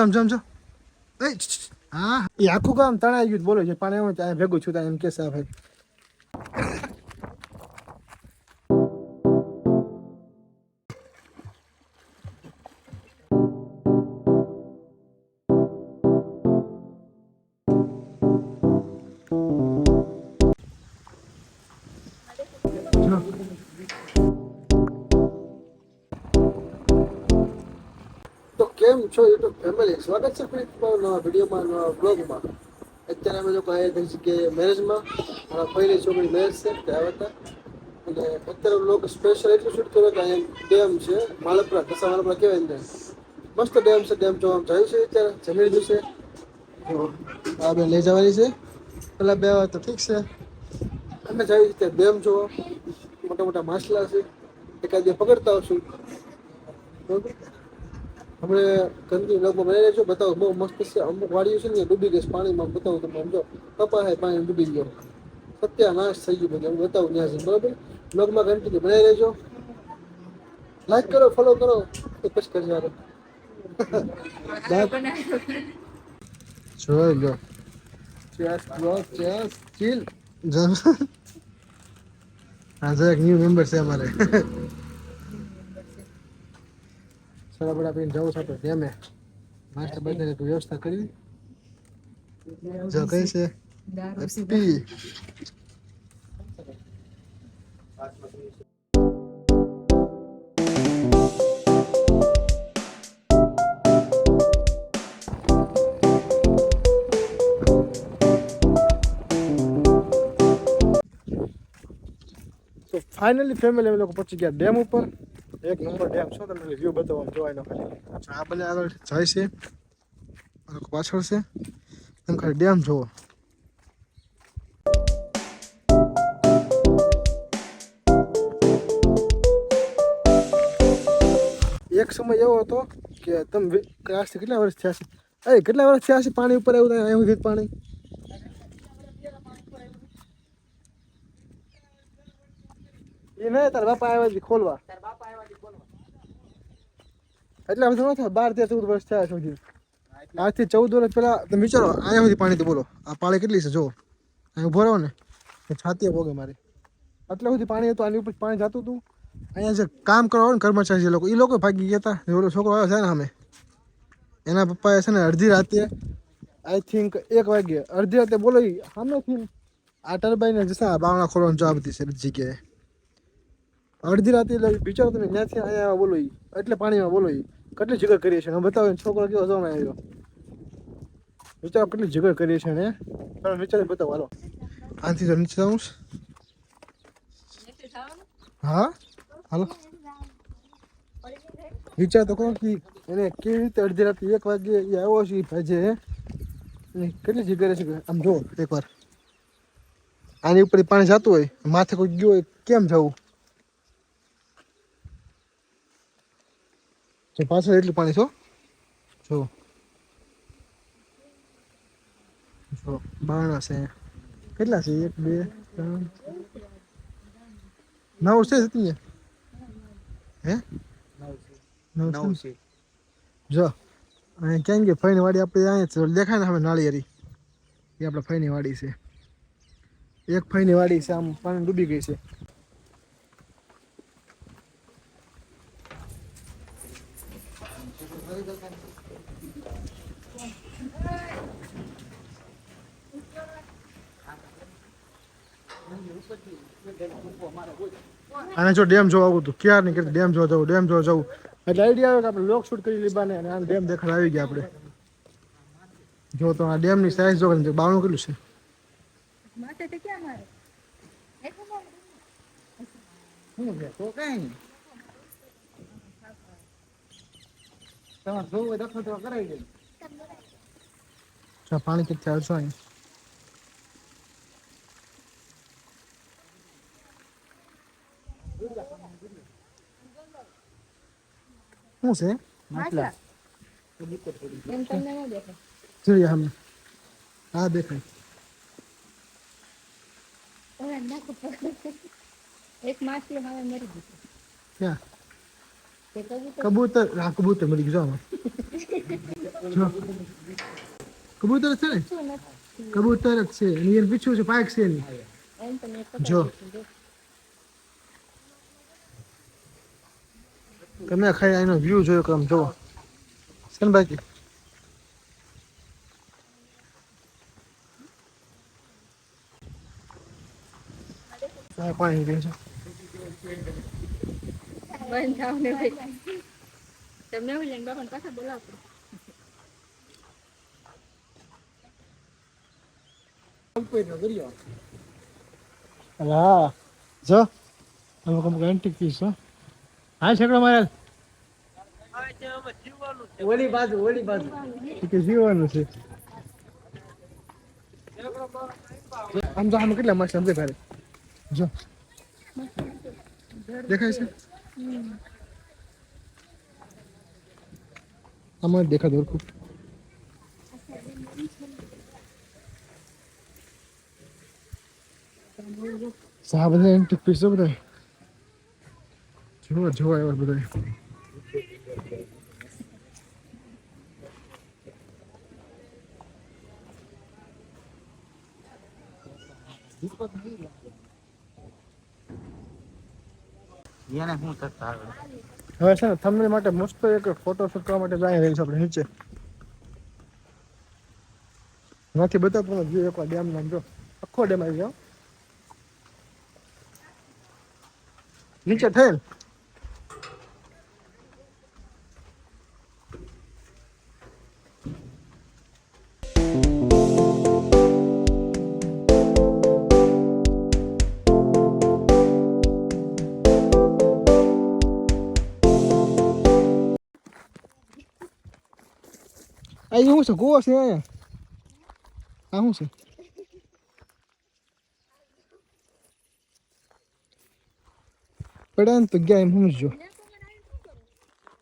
સમજો હા. એ આખું કામ તણાઈ ગયું બોલો છે પાણી ભેગું છું ત્યાં એમ કેસા આ કેમ છો યુટ્યુબ ફેમિલી? સ્વાગત છે ફરી નવા વિડીયોમાં, નવા બ્લોગમાં. અત્યારે અમે લોકો આવ્યા થઈ કે મેરેજમાં. મારા પહેલી છોકરી મેરેજ છે ત્યાં હતા. અને અત્યારે લોકો સ્પેશિયલ એટલું શૂટ કર્યો કે અહીંયા ડેમ છે, માલપરા, કસા માલપરા કહેવાય ને મસ્ત ડેમ છે, ડેમ જોવા જાય છે અત્યારે, જમી લીધું છે. આ બે લઈ જવાની છે. પેલા બે તો ઠીક છે. અમે જઈએ છીએ ડેમ જોવા. મોટા મોટા માછલા છે. એકાદ પકડતા આવશું. બરોબર? આપણે ગંદી લોકો બનાવી રહેજો બતાવો બહુ મસ્ત છે. અમુક વાડીઓ છે ને ડૂબી ગઈ પાણીમાં. બતાવું તમે સમજો કપા હે પાણી ડૂબી ગયો. સત્યાનાશ થઈ ગયું બધું. હું બતાવું ત્યાં છે. બરાબર? બ્લોગમાં કન્ટિન્યુ બનાવી રહેજો. લાઈક કરો ફોલો કરો. તો પછી કરજો યાર જોઈ લો. ચેસ બ્રો ચેસ ચીલ હા આજે એક ન્યુ મેમ્બર છે અમારે. સડા બડા પીને જવું છે આપણે ડેમે માસ્ટર બધાને તું વ્યવસ્થા કરી જો કઈ છે? પી. તો ફાઇનલી ફેમિલી અમે લોકો પહોંચી ગયા ડેમ ઉપર. એક નંબર ડેમ છો તમને વ્યૂ બતાવવા જોવાય નો ખાલી આ બધા આગળ જાય છે. પાછળ છે. તમે ખાલી ડેમ જોવો. એક સમય એવો હતો કે તમે આજથી કેટલા વર્ષ થયા છે? અરે કેટલા વર્ષ થયા છે પાણી ઉપર આવ્યું ત્યાં? છે પાણી. એ નહીં તારા બાપા આવ્યા છે ખોલવા. એટલે બધું થોડા થાય, બાર તેર ચૌદ વર્ષ થયા સુધી આજથી ચૌદ વર્ષ પહેલા, તમે વિચારો અહીંયા સુધી પાણી બોલો, આ પાળી કેટલી છે જો અહીં ઊભો રહો ને, એ છાતીએ ભોગે મારે. આટલા સુધી પાણી હતું, આની ઉપર પાણી જતું હતું. અહીંયા જે કામ કરવા ને કર્મચારી જે લોકો એ લોકો ભાગી ગયા હતા. ઓલો છોકરો આવ્યો છે ને અમે એના પપ્પાએ છે ને અડધી રાતે, આઈ થિંક એક વાગે, અડધી રાતે બોલો સામેથી આ ટર્બાઈને જશે બાવણા ખોલવાનું જવાબ હતી છે બધી અડધી રાતે એટલે વિચારો તમે ત્યાંથી અહીંયા બોલો એટલે પાણીમાં બોલો ઈ. કેટલી જગર કરીએ છે બતાવો છોકરો કેવો જોવા આવ્યો? વિચારો કેટલી જગર કરીએ છે ને? તમે વિચારી બતાવો હાલો. આનાથી તો નીચે જાઉં હા? હાલો. વિચાર તો કરો કે એને કેવી રીતે અડધી રાત્રે એક વાગે એ આવ્યો છે ભાજે કેટલી જગ્યાએ છે આમ જો એકવાર. આની ઉપર પાણી જતું હોય માથે કોઈ ગયો હોય કેમ જવું? જો પાછળ એટલું પાણી છો જો જો બારણા છે કેટલા છે એક બે ત્રણ નવ છે સતીએ હે નવ છે જો અહીંયા ક્યાં કે ફઈની વાડી આપણે અહીંયા દેખાય ને હવે નાળિયેરી એ આપણે ફઈની વાડી છે એક ફઈની વાડી છે આમ પાણી ડૂબી ગઈ છે અને જો ડેમ જોવા આવું હતું ક્યાર નહીં કે ડેમ જોવા જવું ડેમ જોવા જવું. એટલે આઈડિયા આવે કે આપણે લોક શૂટ કરી લીધા ને અને આ ડેમ દેખાડ આવી ગયા આપણે. જો તો આ ડેમની સાઈઝ જો ને બાવણું કેટલું છે? માથે તે ક્યાં મારે? તો કઈ નહીં. તમારે જોવું હોય દખલ તો કરાવી દે જો આ પાણી કેટલું આવશે અહીં? શું છે? જોઈએ અમે હા દેખાય. એક માછલી હવે મરી ગઈ. ક્યાં? તે કબૂતર કબૂતર હા કબૂતર મળી ગયું જો આમાં જો કબૂતર છે ને શું નથી કબૂતર જ છે અને એને પીછું છે પાઇક છે એની એમ તો મેં જો. પકડી તમે ખાઈ એનો વ્યૂ જોયો કે આમ જોવો છે ને બાકી આ પાણી પીએ છે બંધ થાવ ને ભાઈ. તમને એવું લઈને બાપાને પાછા બોલાવો હા જો. અમુક અમુક એન્ટિક પીસ હો. હા છેકડો મારે. ઓલી બાજુ ઓલી બાજુ. કે જીવવાનું છે. આમ જો આમ કેટલા મસ્ત સમજે ભારે જો. દેખાય છે? આમાં দেখা દેખાતું খুব। સા બધા એન્ટિક પીસ છે બધા જોવા જોવા એવા બધા એને હું થતા હવે છે ને તમને માટે મસ્ત એક ફોટો શૂટ માટે જાય રહી છે આપણે નીચે. નથી બધા પણ જો એકવાર ડેમ નામ જો. આખો ડેમ આવી ગયો. નીચે થયેલ? આ શું છે ગોવા છે અહીંયા આ શું છે પડ્યા ને તો ગયા એમ સમજો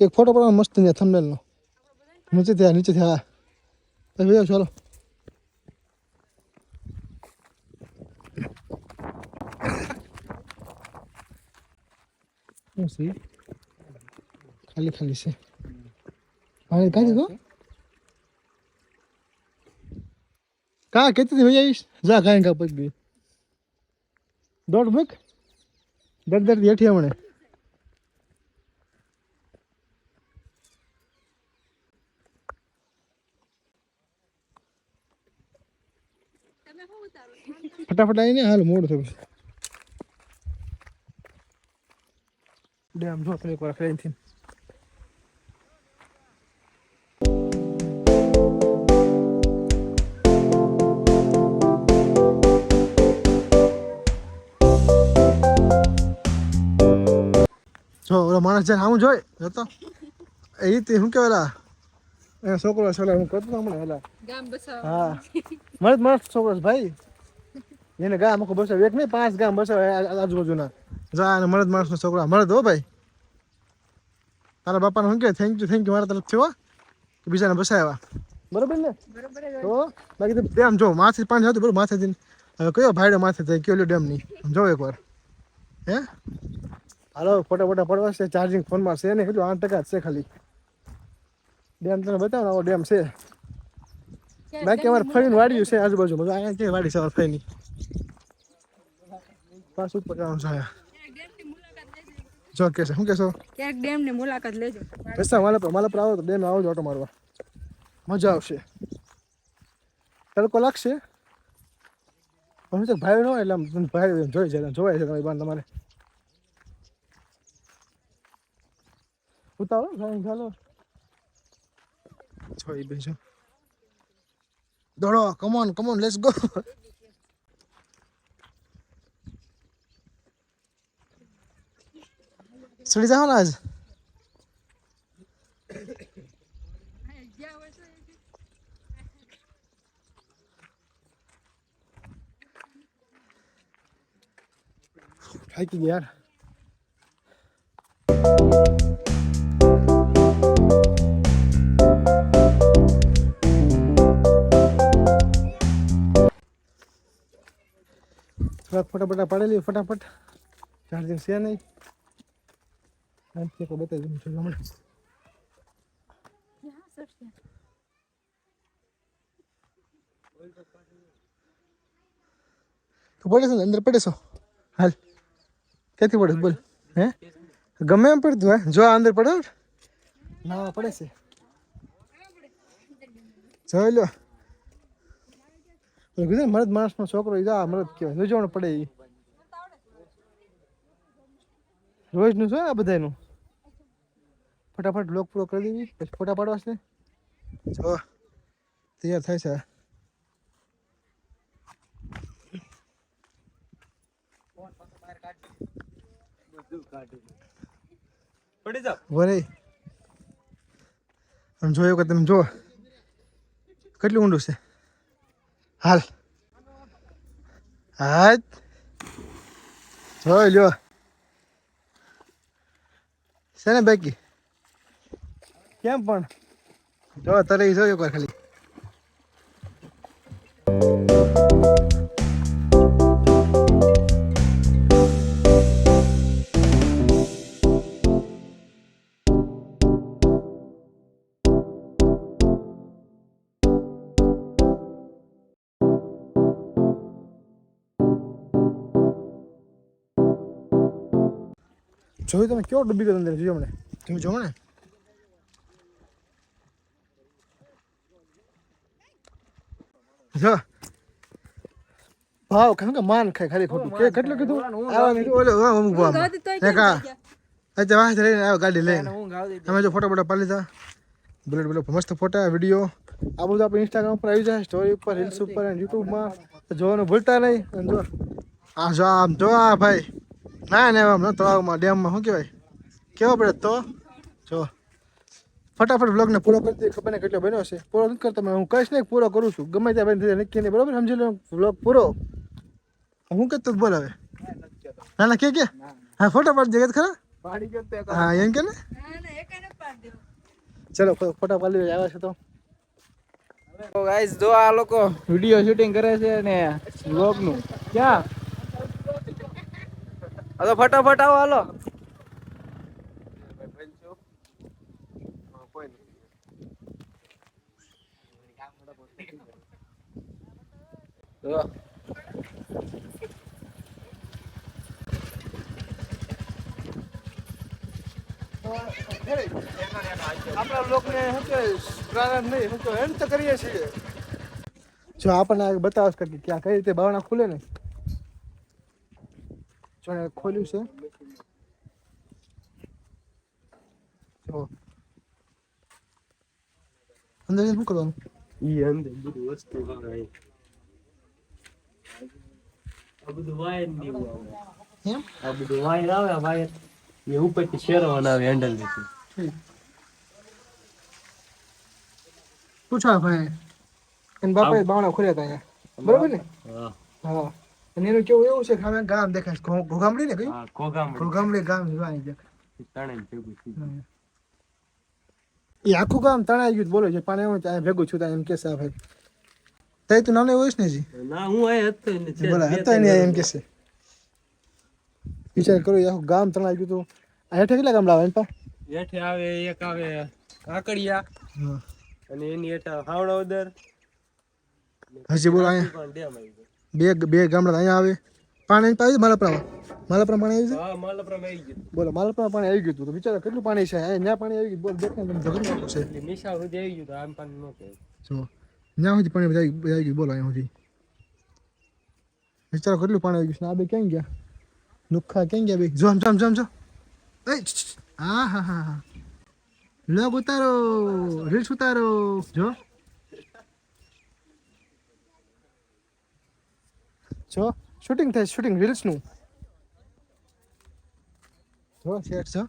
એક ફોટો પડવાનો મસ્ત ને થંબનેલ નો નીચે થયા નીચે થયા પછી ભાઈ ચાલો શું છે ખાલી ખાલી છે પાણી કાઢી દો કા કેતી હતી આવીશ જા ખાઈ કા પછી દોઢ મૂક દર દર હેઠી હમણે ફટાફટ આવીને હાલ મોડ થયું ડેમ જો એક વાર ફરીથી ઓલો માણસ જાય આવું જોઈ? જતો એ રીતે શું કહેવાય એ છોકરો છે હું કરતો હતો હમણાં હેલા. હા. મરદ મસ્ત છોકરો ભાઈ. એને ગામ આખો બસો એક નહીં પાંચ ગામ બસો આજુબાજુના. જા અને મરદ માણસનો છોકરો મરદ હો ભાઈ. તારા બાપાને શું કહે થેન્ક યુ થેન્ક યુ મારા તરફથી હો. કે બીજાને બસાવ્યા. બરોબર ને? તો બાકી તો ડેમ જો માથે પાણી જતું બરોબર માથેથી. હવે કયો ભાઈડો માથે થાય કયો ડેમ નહીં જો એકવાર. હે? હાલો ફોટા ફોટા પડવા છે ચાર્જિંગ ફોનમાં છે ને હજુ આઠ ટકા છે ખાલી. ડેમ તને બતાવો ને આવો ડેમ છે. બાકી અમારે ફરીને વાડ્યું છે આજુબાજુ મજા અહીંયા ક્યાંય વાડી છે અમારે ફરીની? પાછું ઉપર જવાનું છે અહીંયા. જો કે છે શું કહેશો ક્યાંક ડેમની મુલાકાત લેજો. પૈસા માલા પર માલા પર આવો તો ડેમ આવજો ઓટો મારવા. મજા આવશે. તડકો લાગશે? પણ છે ભાઈ ન હોય એટલે ભાઈ જોઈ જાય જોવાય છે તમારી બાન તમારે. ઉતાવળો ભાઈ ચાલો જોઈ બેસો દોડો કમોન કમોન લેટ્સ ગો સડી જાઓ ને આજ થાકી ગયા યાર થોડાક ફટાફટ પાડેલી ફટાફટ. ચાર્જિંગ છે નહીં. શાંતિ બતાવી દઉં છું તો પડે છે અંદર પડે છો? હાલ. ક્યાંથી પડે? બોલ. હે? ગમે એમ પડતું, હે? જો અંદર પડે ના પડે છે. જોઈ લો. કીધું મરદ માણસનો છોકરો ઈ આ મરદ કહેવાય. જોજો ને પડે ઈ. રોજનું શું આ બધાનું ફટાફટ લોક પૂરો કરી દેવી, પછી ફોટા પાડવા છે જો, તૈયાર થાય છે. વરે. આમ જોયો કે તમે જો, કેટલું ઊંડું છે? હાલ. હાલ જોઈ લ્યો. છે ને બેકી? કેમ પણ? જો તરે જોયો કર ખાલી. જોયું તમે કેવો ડૂબી ગયો અંદર જોયો મને? તમે જો ને. જો ભાવ કેમ કે માન ખાય ખાલી ખોટું. કે કેટલું કીધું? આવા ઓલો હા, અમુક ભાવ એક અચ્છા વાહ રહીને આવ્યો ગાડી લઈને. અમે જો ફોટા ફોટો પાડી લીધા. બુલેટ બુલેટ મસ્ત ફોટા વીડિયો આ બધું આપણે ઇન્સ્ટાગ્રામ પર આવી જાય સ્ટોરી ઉપર રીલ્સ ઉપર અને યુટ્યુબમાં જોવાનું ભૂલતા નહીં. અને જો આ જો આમ જો આ ભાઈ. ના ના આમ ન તળાવમાં ડેમમાં શું કહેવાય? કેવો પડે તો જો. ફટાફટ બ્લોગને પૂરો કરી દે ખબર ને કેટલો બન્યો છે. પૂરો નથી કરતો હું કહીશ નહીં પૂરો કરું છું. ગમે ત્યાં બની નક્કી નહીં બરાબર? સમજી લો બ્લોગ પૂરો. હું કહેતો જ બોલ હવે. ના ના કે કે? હા ફટાફટ જગત ખરા હા એમ કે ને? ના ના ને ચલો ફોટા પાડી આવ્યા છે તો. ગાઈઝ ગાઈસ જો આ લોકો વીડિયો શૂટિંગ કરે છે ને બ્લોગનું ક્યાં? તો ફટાફટ આવો હાલો જો. આપણા લોકોને શું કે પ્રારંભ નહીં શું કે એમ તો કરીએ છીએ જો આપણને આ બતાવશ કે ક્યાં કઈ રીતે બાવણા ખુલે ને ખોલ્યું છે જો અંદર શું કરવાનું ઈ અંદર બધું વસ્તુ આવે આ બધું વાયરની એવું આવે એમ આ બધું વાયર આવે વાયર એ ઉપરથી શેરવાના આવે હેન્ડલથી ઠીક ભાઈ એન બાપાએ બાવણા ખોલ્યા હતા અહીંયા બરોબર ને હા હા અને એનું કેવું એવું છે ખાના ગામ દેખાય ઘોઘામડી ને કયું ઘોઘામડી ગામ જોવા દેખાય. એ આખું ગામ તણાઈ ગયું બોલો છે પાણી એવું ત્યાં ભેગું છું એમ કે ભાઈ. તઈ તું નાનો હોઈશ ને જી ના હું આ હતો ને બોલા હતો ને એમ કે છે. વિચાર કરો આખું ગામ તણાઈ ગયું તો. આ હેઠે કેટલા ગામડા આવે એમ પા? હેઠે આવે એક આવે કાકડિયા અને એની હેઠળ હાવડાવદર હજી બોલા ડેમ આવી ગયો. બે બે ગામડા અહીંયા આવે. પાણી આવી માલપરામાં. માલપરા પાણી આવી છે ગયું. બોલો માલપરા પાણી આવી ગયું તું. વિચારો કેટલું પાણી છે? અહીંયા ન્યા પાણી આવી ગયું બોલ દેખાય તમને ઝઘડું નાખું છે. નિશા સુધી આવી ગયું તો આમ પાણી નો કે જો ત્યાં સુધી પાણી આવી ગયું બોલો અહીંયા સુધી. બિચારા કેટલું પાણી આવી ગયું ને આ બે ક્યાં ગયા? નુખા ક્યાં ગયા બે? જો આમ જામ જામ જો એ. હા હા હા હા લોગ ઉતારો રીલ્સ ઉતારો. જો. જો શૂટિંગ થાય શૂટિંગ રીલ્સનું જો સેટ જો.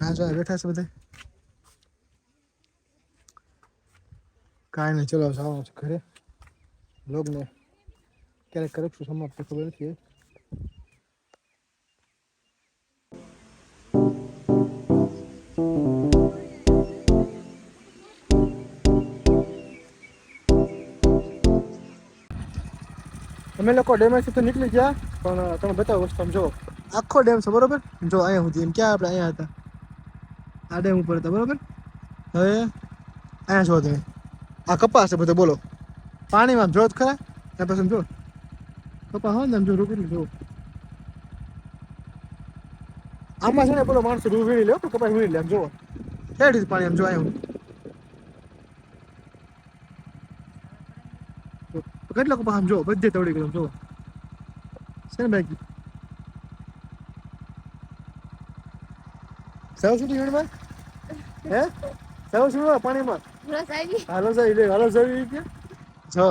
હા, જો બેઠા છે બધા. કાંઈ નહીં, ચલો જવાનું છે ઘરે. બ્લોગને ક્યારેક કરીશું સમાપ્ત ખબર નથી અમે લોકો ડેમેથી તો નીકળી ગયા પણ તમે બતાવો વસ્તુ જો આખો ડેમ છે બરોબર? જો અહીંયા સુધી એમ ક્યાં આપણે અહીંયા હતા? આ ડેમ ઉપર હતા બરોબર? હવે અહીંયા છો તમે. આ કપાસ છે બધો બોલો. પાણીમાં જો ખરા? ત્યાં પછી જો કપા હોય ને આમ જો રૂકી જો આમાં છે ને પેલો માણસો રૂ વીણી લે કપાસ વીણી લે આમ જુઓ. કેડી પાણી આમ જો અહીંયા કેટલો કપા આમ જો બધે તવડી ગયો જો છે ને બાકી સેવ સુધી વીણમાં હે સેવ સુધી પાણીમાં હાલો સાહેબ હાલો સાહેબ હાલો સાહેબ જો